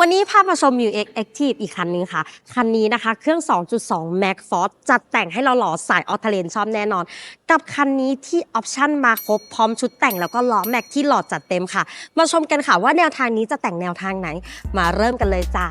วันนี้พามาชม u X Active อีกคันนึงค่ะ คันนี้นะคะเครื่อง 2.2 Max Force จัดแต่งให้เราหล่อสายออเทเลนชอบแน่นอน กับคันนี้ที่ออปชั่นมาครบพร้อมชุดแต่งแล้วก็ล้อแม็กที่หล่อจัดเต็มค่ะ มาชมกันค่ะว่าแนวทางนี้จะแต่งแนวทางไหน มาเริ่มกันเลยจ้า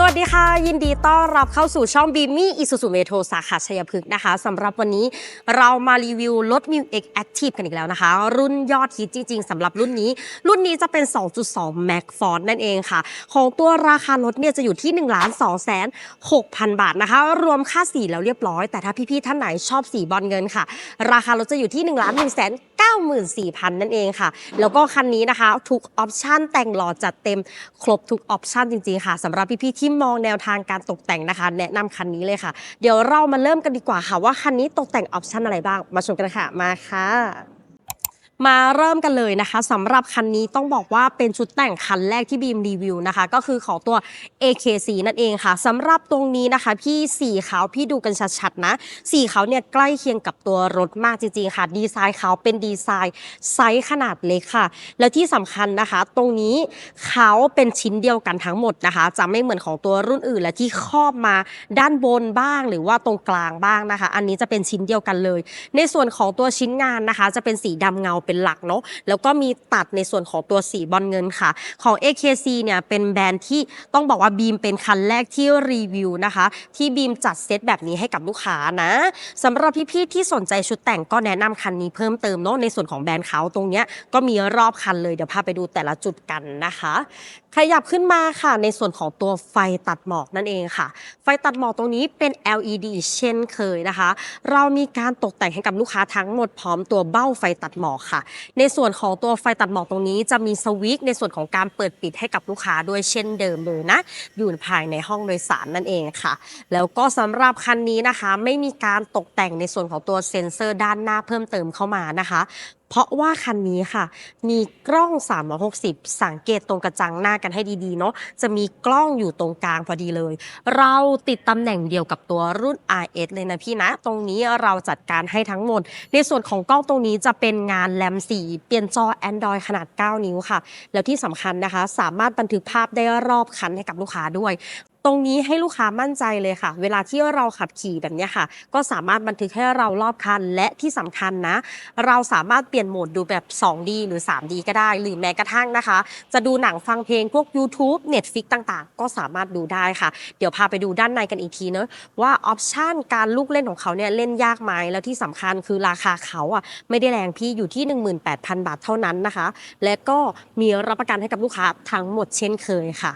สวัสดีค่ะ ยินดีต้อนรับเข้าสู่ช่องบีมี่อิสุสุเมโทสาขาชัยพฤกษ์นะคะสำหรับวันนี้เรามารีวิวรถ m u X Active กันอีกแล้วนะคะ รุ่นยอดฮิตจริง ๆสำหรับรุ่นนี้ รุ่นนี้จะเป็น 2.2 Max Force นั่นเองค่ะ ของตัวราคารถเนี่ยจะอยู่ที่ 1 2 6 0 0 0 บาทนะคะ รวมค่าสีแล้วเรียบร้อย แต่ถ้าพี่ ๆ ท่านไหนชอบสีบอลเงินค่ะ ราคารถจะอยู่ที่ 1 1 9 4 0 0 0 นั่นเองค่ะ แล้วก็คันนี้นะคะทุกออปชั่นแต่งหล่อจัดเต็มครบทุกออปชั่นจริงๆค่ะสำหรับพี่ๆที่มองแนวทางการตกแต่งนะคะ แนะนำคันนี้เลยค่ะ เดี๋ยวเรามาเริ่มกันดีกว่าค่ะ ว่าคันนี้ตกแต่งออปชันอะไรบ้าง มาชมกันค่ะ มาค่ะ มาเริ่มกันเลยนะคะสำหรับคันนี้ต้องบอกว่าเป็นชุดแต่งคันแรกที่บีมรีวิวนะคะ ก็คือของตัว AKC นั่นเองค่ะสำหรับตรงนี้นะคะ พี่สีขาวพี่ดูกันชัดๆนะ สีขาวเนี่ยใกล้เคียงกับตัวรถมากจริงๆค่ะ ดีไซน์ขาวเป็นดีไซน์ไซส์ขนาดเล็กค่ะ แล้วที่สำคัญนะคะ ตรงนี้เขาเป็นชิ้นเดียวกันทั้งหมดนะคะ จะไม่เหมือนของตัวรุ่นอื่น และที่ครอบมาด้านบนบ้าง หรือว่าตรงกลางบ้างนะคะ อันนี้จะเป็นชิ้นเดียวกันเลย ในส่วนของตัวชิ้นงานนะคะ จะเป็นสีดำเงาเป็นหลักเนาะแล้วก็มีตัดในส่วนของตัวสีบอลเงินค่ะ ของ AKC เนี่ยเป็นแบรนด์ที่ต้องบอกว่าบีมเป็นคันแรกที่รีวิวนะคะ ที่บีมจัดเซตแบบนี้ให้กับลูกค้านะสำหรับพี่ๆที่สนใจชุดแต่งก็แนะนำคันนี้เพิ่มเติมเนาะในส่วนของแบรนด์เขาตรงเนี้ยก็มีรอบคันเลยเดี๋ยวพาไปดูแต่ละจุดกันนะคะ ขยับขึ้นมาค่ะในส่วนของตัวไฟตัดหมอกนั่นเองค่ะ ไฟตัดหมอกตรงนี้เป็น LED เช่นเคยนะคะ เรามีการตกแต่งให้กับลูกค้าทั้งหมดพร้อมตัวเบ้าไฟตัดหมอกค่ะในส่วนของตัวไฟตัดหมอกตรงนี้จะมีสวิตช์ในส่วนของการเปิดปิดให้กับลูกค้าด้วยเช่นเดิมเลยนะ อยู่ภายในห้องโดยสารนั่นเองค่ะ แล้วก็สำหรับคันนี้นะคะ ไม่มีการตกแต่งในส่วนของตัวเซ็นเซอร์ด้านหน้าเพิ่มเติมเข้ามานะคะ เพราะว่าคันนี้ค่ะ มีกล้อง 360 สังเกตตรงกระจังหน้ากันให้ดีๆเนาะจะมีกล้องอยู่ตรงกลางพอดีเลย เราติดตำแหน่งเดียวกับตัวรุ่น RS เลยนะพี่นะ ตรงนี้เราจัดการให้ทั้งหมด ในส่วนของกล้องตรงนี้จะเป็นงานแรม4 เปลี่ยนจอ Android ขนาด 9 นิ้วค่ะ แล้วที่สำคัญนะคะ สามารถบันทึกภาพได้รอบคันให้กับลูกค้าด้วย รงนี้ให้ลูกค้ามั่นใจเลยค่ะ เวลาที่เราขับขี่แบบนี้ค่ะ ก็สามารถบันทึกให้เรารอบคัน และที่สำคัญนะ เราสามารถเปลี่ยนโหมดดูแบบ 2D หรือ 3D ก็ได้ หรือแม้กระทั่งนะคะ จะดูหนังฟังเพลงพวก YouTube Netflix ต่างๆ ก็สามารถดูได้ค่ะ เดี๋ยวพาไปดูด้านในกันอีกทีเนอะว่าออปชันการลูกเล่นของเขาเนี่ยเล่นยากไหมแล้วที่สำคัญคือราคาเขาอะไม่ได้แรงพี่อยู่ที่ 18,000 บาทเท่านั้นนะคะ และก็มีรับประกันให้กับลูกค้าทั้งหมดเช่นเคยค่ะ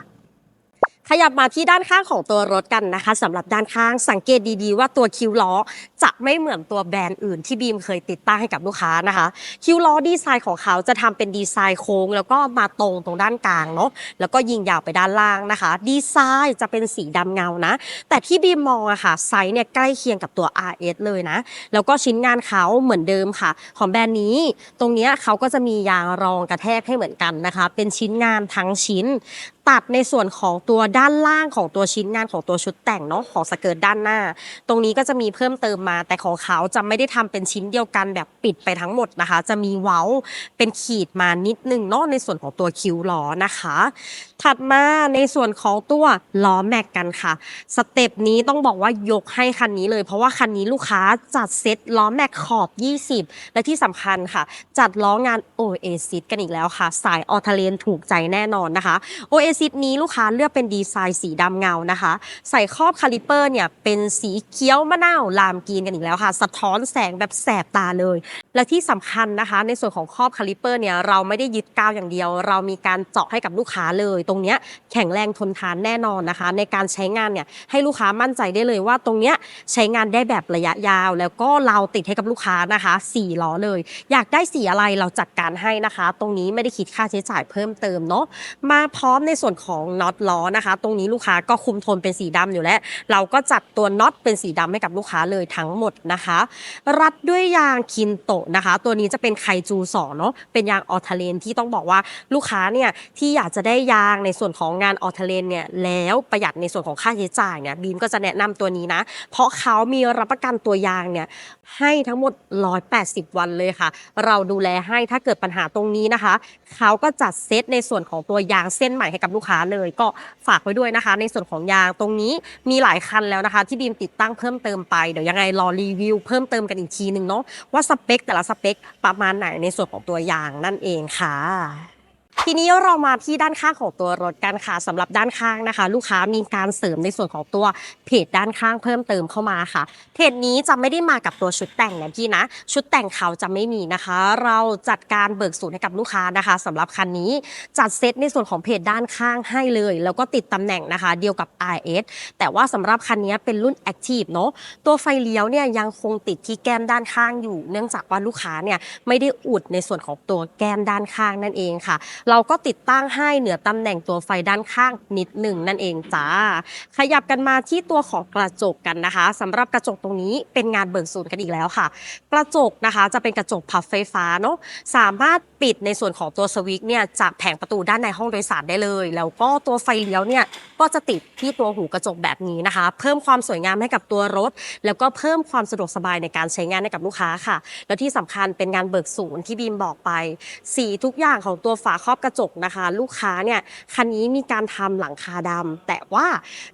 ขยับมาที่ด้านข้างของตัวรถกันนะคะสำหรับด้านข้างสังเกตดีๆ ว่าตัวคิ้วล้อจะไม่เหมือนตัวแบรนด์อื่นที่บีมเคยติดตั้งให้กับลูกค้านะคะ คิ้วล้อดีไซน์ของเขาจะทำเป็นดีไซน์โค้ง แล้วก็มาตรงตรงด้านกลางเนาะแล้วก็ยิงยาวไปด้านล่างนะคะ ดีไซน์จะเป็นสีดำเงานะ แต่ที่บีมมองอะค่ะไซส์เนี่ยใกล้เคียงกับตัว RS เลยนะ แล้วก็ชิ้นงานเขาเหมือนเดิมค่ะ ของแบรนด์นี้ ตรงเนี้ยเขาก็จะมียางรองกระแทกให้เหมือนกันนะคะ เป็นชิ้นงานทั้งชิ้นตัดในส่วนของตัวด้านล่างของตัวชิ้นงานของตัวชุดแต่งเนาะของสเกิร์ตด้านหน้า ตรงนี้ก็จะมีเพิ่มเติมมา แต่ของเขาจะไม่ได้ทำเป็นชิ้นเดียวกันแบบปิดไปทั้งหมดนะคะ จะมีเว้าเป็นขีดมานิดนึงเนาะในส่วนของตัวคิ้วล้อนะคะ ถัดมาในส่วนของตัวล้อแม็กกันค่ะ สเต็ปนี้ต้องบอกว่ายกให้คันนี้เลย เพราะว่าคันนี้ลูกค้าจัดเซ็ตล้อแม็กขอบ 20 และที่สำคัญค่ะ จัดล้องาน Oasis กันอีกแล้วค่ะ สายออทเลนถูกใจแน่นอนนะคะ Oasis นี้ลูกค้าเลือกเป็นดีไซน์สีดำเงานะคะ ใส่ครอบคาลิเปอร์เนี่ยเป็นสีเขียวมะนาวลามกรีนกันอีกแล้วค่ะ สะท้อนแสงแบบแสบตาเลย และที่สำคัญนะคะ ในส่วนของครอบคาลิเปอร์เนี่ยเราไม่ได้ยึดกาวอย่างเดียว เรามีการเจาะให้กับลูกค้าเลย ตรงเนี้ยแข็งแรงทนทานแน่นอนนะคะ ในการใช้งานเนี่ยให้ลูกค้ามั่นใจได้เลยว่าตรงเนี้ยใช้งานได้แบบระยะยาว แล้วก็เราติดให้กับลูกค้านะคะสี่ล้อเลย อยากได้สีอะไรเราจัดการให้นะคะ ตรงนี้ไม่ได้คิดค่าใช้จ่ายเพิ่มเติมเนาะมาพร้อมในส่วนของน็อตล้อนะคะ ตรงนี้ลูกค้าก็คุมโทนเป็นสีดำอยู่แล้ว เราก็จัดตัวน็อตเป็นสีดำให้กับลูกค้าเลยทั้งหมดนะคะ รัดด้วยยางคินโตนะคะ ตัวนี้จะเป็นไคจูสองเนาะเป็นยางออทเลนที่ต้องบอกว่าลูกค้าเนี่ยที่อยากจะได้ยางในส่วนของงานออทเลนเนี่ยแล้วประหยัดในส่วนของค่าใช้จ่ายเนี่ยบีมก็จะแนะนำตัวนี้นะ เพราะเขามีรับประกันตัวยางเนี่ยให้ทั้งหมด 180 วันเลยค่ะ เราดูแลให้ถ้าเกิดปัญหาตรงนี้นะคะ เขาก็จัดเซตในส่วนของตัวยางเส้นใหม่ให้กับลูกค้าเลย ก็ฝากไว้ด้วยนะคะ ในส่วนของยางตรงนี้มีหลายคันแล้วนะคะ ที่บีมติดตั้งเพิ่มเติมไปเดี๋ยวยังไงรอรีวิวเพิ่มเติมกันอีกทีหนึ่งเนาะว่าสเปคแต่ละสเปคประมาณไหนในส่วนของตัวยางนั่นเองค่ะ ทีนี้เรามาที่ด้านข้างของตัวรถกันค่ะสำหรับด้านข้างนะคะ ลูกค้ามีการเสริมในส่วนของตัวเพจด้านข้างเพิ่มเติมเข้ามาค่ะเพจนี้จะไม่ได้มากับตัวชุดแต่งนะพี่นะ ชุดแต่งเขาจะไม่มีนะคะ เราจัดการเบิกสูตรให้กับลูกค้านะคะสำหรับคันนี้จัดเซตในส่วนของเพจด้านข้างให้เลย แล้วก็ติดตำแหน่งนะคะ เดียวกับ RS แต่ว่าสำหรับคันนี้เป็นรุ่น Active เนาะตัวไฟเลี้ยวเนี่ยยังคงติดที่แก้มด้านข้างอยู่ เนื่องจากว่าลูกค้าเนี่ยไม่ได้อุดในส่วนของตัวแก้มด้านข้างนั่นเองค่ะเราก็ติดตั้งให้เหนือตำแหน่งตัวไฟด้านข้างนิดหนึ่งนั่นเองจ้า ขยับกันมาที่ตัวของกระจกกันนะคะสำหรับกระจกตรงนี้เป็นงานเบิกศูนย์กันอีกแล้วค่ะ กระจกนะคะจะเป็นกระจกพับไฟฟ้าเนาะสามารถปิดในส่วนของตัวสวิตช์เนี่ยจากแผงประตูด้านในห้องโดยสารได้เลย แล้วก็ตัวไฟเลี้ยวเนี่ยก็จะติดที่ตัวหูกระจกแบบนี้นะคะ เพิ่มความสวยงามให้กับตัวรถ แล้วก็เพิ่มความสะดวกสบายในการใช้งานให้กับลูกค้าค่ะ แล้วที่สำคัญเป็นงานเบิกศูนย์ที่บีมบอกไป สีทุกอย่างของตัวฝาครอบกระจกนะคะ ลูกค้าเนี่ยคันนี้มีการทำหลังคาดำแต่ว่า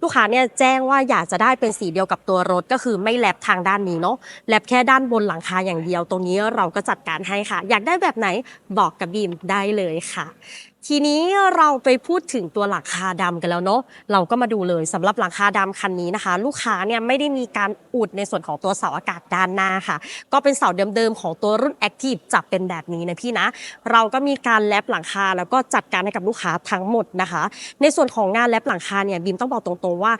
ลูกค้าเนี่ยแจ้งว่าอยากจะได้เป็นสีเดียวกับตัวรถก็คือไม่แลบทางด้านนี้เนาะแลบแค่ด้านบนหลังคาอย่างเดียว ตรงนี้เราก็จัดการให้ค่ะ อยากได้แบบไหนบอกกับบีมได้เลยค่ะทีนี้เราไปพูดถึงตัวหลังคาดำกันแล้วเนาะเราก็มาดูเลยสำหรับหลังคาดำคันนี้นะคะ ลูกค้าเนี่ยไม่ได้มีการอุดในส่วนของตัวเสาอากาศด้านหน้าค่ะ ก็เป็นเสาเดิมๆของตัวรุ่น Active จะเป็นแบบนี้นะพี่นะ เราก็มีการแลบหลังคาแล้วก็จัดการให้กับลูกค้าทั้งหมดนะคะ ในส่วนของงานแลบหลังคาเนี่ยบีมต้องบอกตรงๆว่า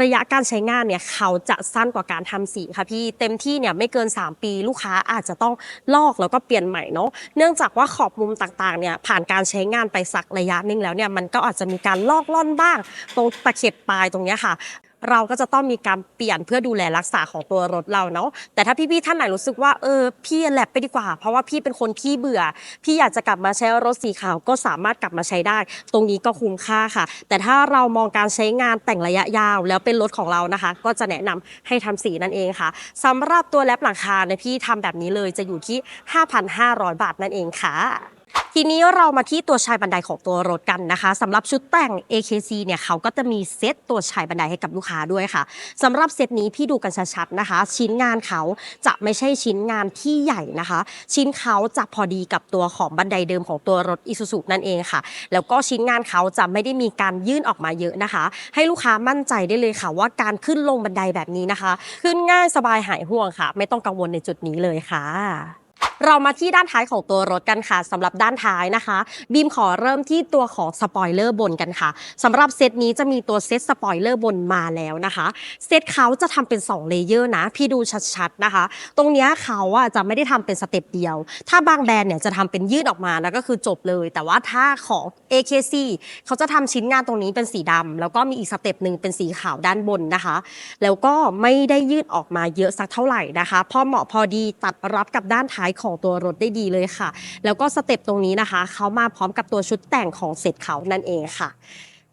ระยะการใช้งานเนี่ยเขาจะสั้นกว่าการทำสีค่ะพี่เต็มที่เนี่ยไม่เกิน 3 ปีลูกค้าอาจจะต้องลอกแล้วก็เปลี่ยนใหม่เนาะเนื่องจากว่าขอบมุมต่างๆเนี่ยผ่านการใช้งานไปสักระยะหนึงแล้วเนี่ยมันก็อาจจะมีการลอกล่อนบ้าง ตรงตะเข็บปลายตรงเนี้ยค่ะ เราก็จะต้องมีการเปลี่ยนเพื่อดูแลรักษาของตัวรถเราเนาะแต่ถ้าพี่ๆท่านไหนรู้สึกว่าเออพี่แลบไปดีกว่า เพราะว่าพี่เป็นคนขี้เบื่อ พี่อยากจะกลับมาใช้รถสีขาวก็สามารถกลับมาใช้ได้ ตรงนี้ก็คุ้มค่าค่ะ แต่ถ้าเรามองการใช้งานแต่งระยะยาว แล้วเป็นรถของเรานะคะ ก็จะแนะนำให้ทำสีนั่นเองค่ะสำหรับตัวแลบหลังคาเนี่ยพี่ทำแบบนี้เลยจะอยู่ที่ 5,500 บาทนั่นเองค่ะ ทีนี้เรามาที่ตัวชายบันไดของตัวรถกันนะคะสำหรับชุดแต่ง AKC เนี่ยเขาก็จะมีเซตตัวชายบันไดให้กับลูกค้าด้วยค่ะสำหรับเซตนี้พี่ดูกันชัดๆนะคะ ชิ้นงานเขาจะไม่ใช่ชิ้นงานที่ใหญ่นะคะ ชิ้นเขาจะพอดีกับตัวของบันไดเดิมของตัวรถ Isuzu นั่นเองค่ะ แล้วก็ชิ้นงานเขาจะไม่ได้มีการยื่นออกมาเยอะนะคะ ให้ลูกค้ามั่นใจได้เลยค่ะ ว่าการขึ้นลงบันไดแบบนี้นะคะ ขึ้นง่ายสบายหายห่วงค่ะ ไม่ต้องกังวลในจุดนี้เลยค่ะเรามาที่ด้านท้ายของตัวรถกันค่ะสำหรับด้านท้ายนะคะ บีมขอเริ่มที่ตัวของสปอยเลอร์บนกันค่ะสำหรับเซตนี้จะมีตัวเซตสปอยเลอร์บนมาแล้วนะคะเซตเขาจะทำเป็น2เลเยอร์นะ พี่ดูชัดๆนะคะ ตรงนี้เขาอะจะไม่ได้ทำเป็นสเต็ปเดียว ถ้าบางแบรนด์เนี่ยจะทำเป็นยืดออกมาแล้วก็คือจบเลย แต่ว่าถ้าของ AKC เขาจะทำชิ้นงานตรงนี้เป็นสีดำแล้วก็มีอีกสเต็ปหนึ่งเป็นสีขาวด้านบนนะคะ แล้วก็ไม่ได้ยืดออกมาเยอะสักเท่าไหร่นะคะ พอเหมาะพอดีตัดรับกับด้านท้ายของของตัวรถได้ดีเลยค่ะ แล้วก็สเต็ปตรงนี้นะคะเขามาพร้อมกับตัวชุดแต่งของเสร็จเขานั่นเองค่ะ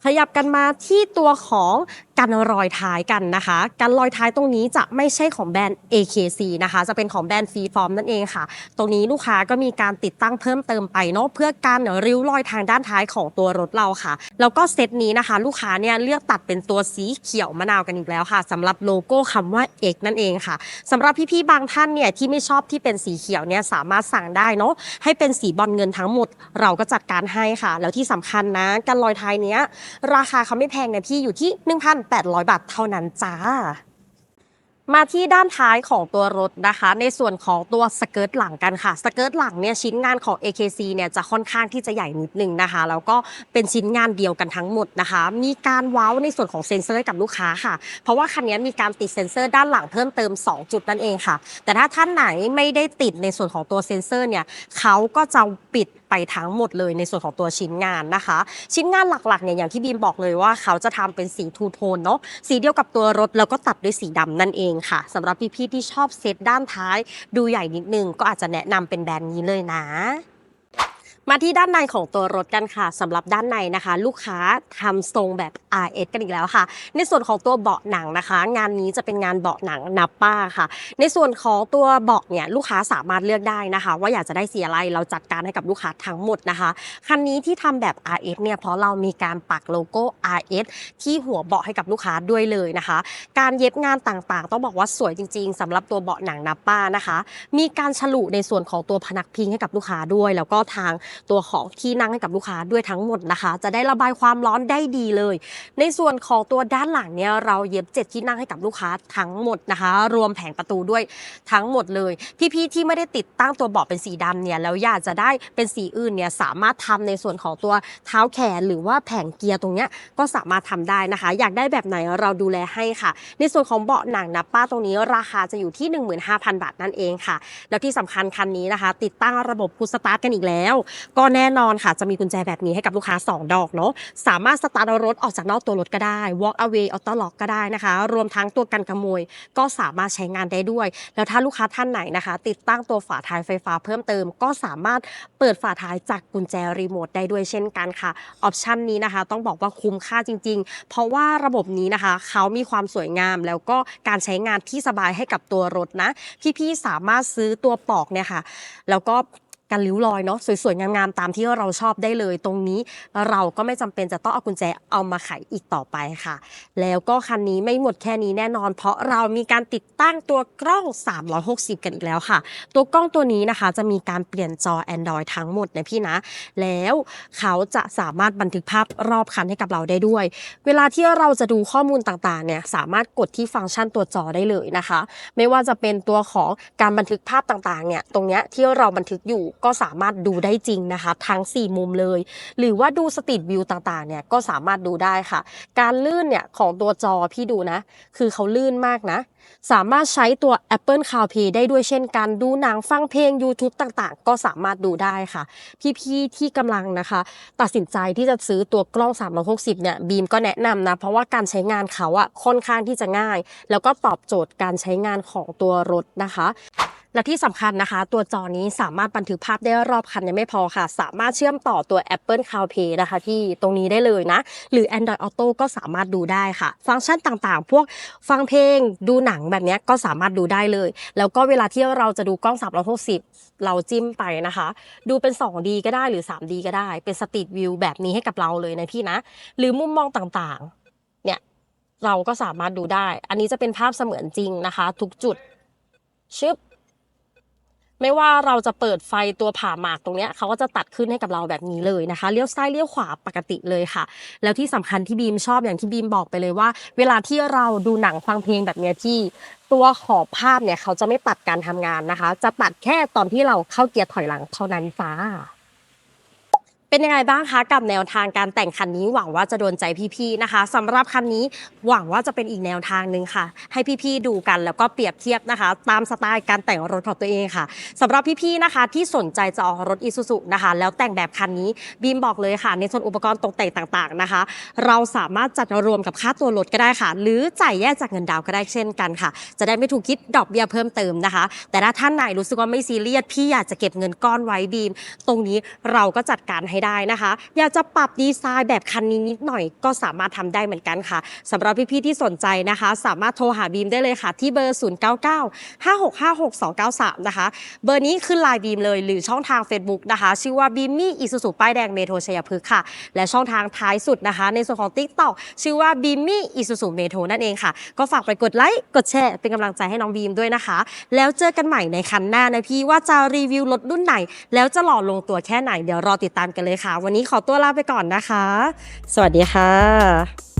ขยับกันมาที่ตัวของกันรอยท้ายกันนะคะกันรอยท้ายตรงนี้จะไม่ใช่ของแบรนด์ AKC นะคะ จะเป็นของแบรนด์ฟรีฟอร์มนั่นเองค่ะ ตรงนี้ลูกค้าก็มีการติดตั้งเพิ่มเติมไปเนาะเพื่อการริ้วรอยทางด้านท้ายของตัวรถเราค่ะ แล้วก็เซตนี้นะคะ ลูกค้าเนี่ยเลือกตัดเป็นตัวสีเขียวมะนาวกันอีกแล้วค่ะสำหรับโลโก้คำว่า X นั่นเองค่ะสำหรับพี่ๆบางท่านเนี่ยที่ไม่ชอบที่เป็นสีเขียวเนี่ยสามารถสั่งได้เนาะให้เป็นสีบอลเงินทั้งหมด เราก็จัดการให้ค่ะ แล้วที่สำคัญนะกันรอยท้ายเนี้ยราคาเขาไม่แพงนะพี่อยู่ที่1,800 บาทเท่านั้นจ้า มาที่ด้านท้ายของตัวรถนะคะ ในส่วนของตัวสเกิร์ตหลังกันค่ะสเกิร์ตหลังเนี่ยชิ้นงานของ AKC เนี่ยจะค่อนข้างที่จะใหญ่นิดนึงนะคะ แล้วก็เป็นชิ้นงานเดียวกันทั้งหมดนะคะ มีการว้าในส่วนของเซ็นเซอร์กับลูกค้าค่ะ เพราะว่าคันนี้มีการติดเซ็นเซอร์ด้านหลังเพิ่มเติม 2 จุดนั่นเองค่ะ แต่ถ้าท่านไหนไม่ได้ติดในส่วนของตัวเซ็นเซอร์เนี่ยเขาก็จะปิดไปทั้งหมดเลยในส่วนของตัวชิ้นงานนะคะ ชิ้นงานหลักๆเนี่ยอย่างที่บีมบอกเลยว่าเขาจะทำเป็นสีทูโทนเนาะสีเดียวกับตัวรถแล้วก็ตัดด้วยสีดำนั่นเองค่ะสำหรับพี่ๆที่ชอบเซตด้านท้าย ดูใหญ่นิดนึงก็อาจจะแนะนำเป็นแบรนด์นี้เลยนะ มาที่ด้านในของตัวรถกันค่ะสำหรับด้านในนะคะ ลูกค้าทำทรงแบบ RS กันอีกแล้วค่ะ ในส่วนของตัวเบาะหนังนะคะ งานนี้จะเป็นงานเบาะหนังนับป้าค่ะ ในส่วนของตัวเบาะเนี่ยลูกค้าสามารถเลือกได้นะคะ ว่าอยากจะได้สีอะไรเราจัดการให้กับลูกค้าทั้งหมดนะคะคันนี้ที่ทำแบบ RS เนี่ยเพราะเรามีการปักโลโก้ RS ที่หัวเบาะให้กับลูกค้าด้วยเลยนะคะ การเย็บงานต่างๆ ต้องบอกว่าสวยจริง ๆสำหรับตัวเบาะหนังนับป้านะคะ มีการฉลุในส่วนของตัวพนักพิงให้กับลูกค้าด้วย แล้วก็ทางตัวของที่นั่งให้กับลูกค้าด้วยทั้งหมดนะคะ จะได้ระบายความร้อนได้ดีเลย ในส่วนของตัวด้านหลังเนี่ยเราเย็บเจ็ดที่นั่งให้กับลูกค้าทั้งหมดนะคะ รวมแผงประตูด้วยทั้งหมดเลย พี่ๆที่ไม่ได้ติดตั้งตัวเบาะเป็นสีดำเนี่ยแล้วอยากจะได้เป็นสีอื่นเนี่ยสามารถทำในส่วนของตัวเท้าแขนหรือว่าแผงเกียร์ตรงเนี้ยก็สามารถทำได้นะคะ อยากได้แบบไหนเราดูแลให้ค่ะ ในส่วนของเบาะหนังนะป้าตรงนี้ราคาจะอยู่ที่ 15,000 บาทนั่นเองค่ะ แล้วที่สำคัญคันนี้นะคะ ติดตั้งระบบพุชสตาร์ทกันอีกแล้วก็แน่นอนค่ะจะมีกุญแจแบบนี้ให้กับลูกค้า 2 ดอกเนาะสามารถสตาร์ทรถออกจากนอกตัวรถก็ได้ walk away auto lock ก็ได้นะคะ รวมทั้งตัวกันขโมย ก็สามารถใช้งานได้ด้วย แล้วถ้าลูกค้าท่านไหนนะคะ ติดตั้งตัวฝาท้ายไฟฟ้าเพิ่มเติม ก็สามารถเปิดฝาท้ายจากกุญแจรีโมทได้ด้วยเช่นกันค่ะออปชันนี้นะคะ ต้องบอกว่าคุ้มค่าจริง ๆ เพราะว่าระบบนี้นะคะเขามีความสวยงามแล้วก็การใช้งานที่สบายให้กับตัวรถนะพี่ๆสามารถซื้อตัวปอกเนี่ยค่ะแล้วก็ กันริ้วรอยเนาะสวยๆ งามๆ ตามที่เราชอบได้เลย ตรงนี้เราก็ไม่จำเป็นจะต้องเอากุญแจเอามาไขอีกต่อไปค่ะ แล้วก็คันนี้ไม่หมดแค่นี้แน่นอน เพราะเรามีการติดตั้งตัวกล้อง 360 กันอีกแล้วค่ะ ตัวกล้องตัวนี้นะคะจะมีการเปลี่ยนจอ Android ทั้งหมดนะพี่นะ แล้วเขาจะสามารถบันทึกภาพรอบคันให้กับเราได้ด้วย เวลาที่เราจะดูข้อมูลต่างๆเนี่ยสามารถกดที่ฟังก์ชันตัวจอได้เลยนะคะ ไม่ว่าจะเป็นตัวของการบันทึกภาพต่างๆเนี่ยตรงเนี้ยที่เราบันทึกอยู่ก็สามารถดูได้จริงนะคะ ทั้ง 4 มุมเลย หรือว่าดูสตรีทวิวต่างๆเนี่ยก็สามารถดูได้ค่ะ การลื่นเนี่ยของตัวจอพี่ดูนะ คือเขาลื่นมากนะ สามารถใช้ตัว Apple CarPlay ได้ด้วยเช่นกันดูหนังฟังเพลง YouTube ต่างๆ ก็สามารถดูได้ค่ะ พี่ๆที่กำลังนะคะ ตัดสินใจที่จะซื้อตัวกล้อง 360 เนี่ยบีมก็แนะนำนะ เพราะว่าการใช้งานเขาอะค่อนข้างที่จะง่าย แล้วก็ตอบโจทย์การใช้งานของตัวรถนะคะ และที่สำคัญนะคะ ตัวจอนี้สามารถบันทึกภาพได้รอบคันยังไม่พอค่ะ สามารถเชื่อมต่อตัว Apple CarPlay นะคะที่ตรงนี้ได้เลยนะ หรือ Android Auto ก็สามารถดูได้ค่ะ ฟังก์ชันต่างๆ พวกฟังเพลงดูหนังแบบนี้ก็สามารถดูได้เลย แล้วก็เวลาที่เราจะดูกล้อง 360 เราจิ้มไปนะคะ ดูเป็น 2D ก็ได้หรือ 3D ก็ได้เป็นสตรีทวิวแบบนี้ให้กับเราเลยนะพี่นะ หรือมุมมองต่างๆ เนี่ยเราก็สามารถดูได้ อันนี้จะเป็นภาพเสมือนจริงนะคะ ทุกจุดชึบ ไม่ว่าเราจะเปิดไฟตัวผ่าหมากตรงเนี้ยเขาก็จะตัดขึ้นให้กับเราแบบนี้เลยนะคะเลี้ยวซ้ายเลี้ยวขวาปกติเลยค่ะ แล้วที่สำคัญที่บีมชอบอย่างที่บีมบอกไปเลยว่า เวลาที่เราดูหนังฟังเพลงแบบเนี้ยที่ตัวขอบภาพเนี่ยเขาจะไม่ตัดการทำงานนะคะ จะตัดแค่ตอนที่เราเข้าเกียร์ถอยหลังเท่านั้นจ้า เป็นยังไงบ้างคะกับแนวทางการแต่งคันนี้หวังว่าจะโดนใจพี่ๆนะคะสำหรับคันนี้หวังว่าจะเป็นอีกแนวทางหนึ่งค่ะ ให้พี่ๆดูกันแล้วก็เปรียบเทียบนะคะ ตามสไตล์การแต่งรถของตัวเองค่ะสำหรับพี่ๆนะคะที่สนใจจะออกรถอีซูซุนะคะ แล้วแต่งแบบคันนี้บีมบอกเลยค่ะ ในส่วนอุปกรณ์ตกแต่งต่างๆนะคะ เราสามารถจัดรวมกับค่าตัวรถก็ได้ค่ะ หรือจ่ายแยกจากเงินดาวน์ก็ได้เช่นกันค่ะ จะได้ไม่ถูกคิดดอกเบี้ยเพิ่มเติมนะคะ แต่ถ้าท่านไหนรู้สึกว่าไม่ซีเรียสพี่อยากจะเก็บเงินก้อนไว้บีม ตรงนี้เราก็จัดการให้ได้นะคะ อยากจะปรับดีไซน์แบบคันนี้นิดหน่อยก็สามารถทำได้เหมือนกันค่ะสำหรับพี่ๆที่สนใจนะคะ สามารถโทรหาบีมได้เลยค่ะ ที่เบอร์ 0 9 9 5 6 5 6 2 9 3 นะคะ เบอร์นี้ขึ้นไลน์บีมเลยหรือช่องทาง Facebook นะคะ ชื่อว่าบีมมี่อิสุสุป้ายแดงเมโทรชัยพฤกษ์ค่ะ และช่องทางท้ายสุดนะคะ ในส่วนของ t ิ k t o k ชื่อว่าบีมมี่อิสุสุเมโทรนั่นเองค่ะ ก็ฝากไปกดไลค์กดแชร์เป็นกำลังใจให้น้องบีมด้วยนะคะ แล้วเจอกันใหม่ในคันหน้านะพี่ว่าจะรีวิวรถรุ่นไหน แล้วจะหล่อลงตัวแค่ไหนเดี๋ยวรอติดตามกันเลยค่ะ วันนี้ขอตัวลาไปก่อนนะคะ สวัสดีค่ะ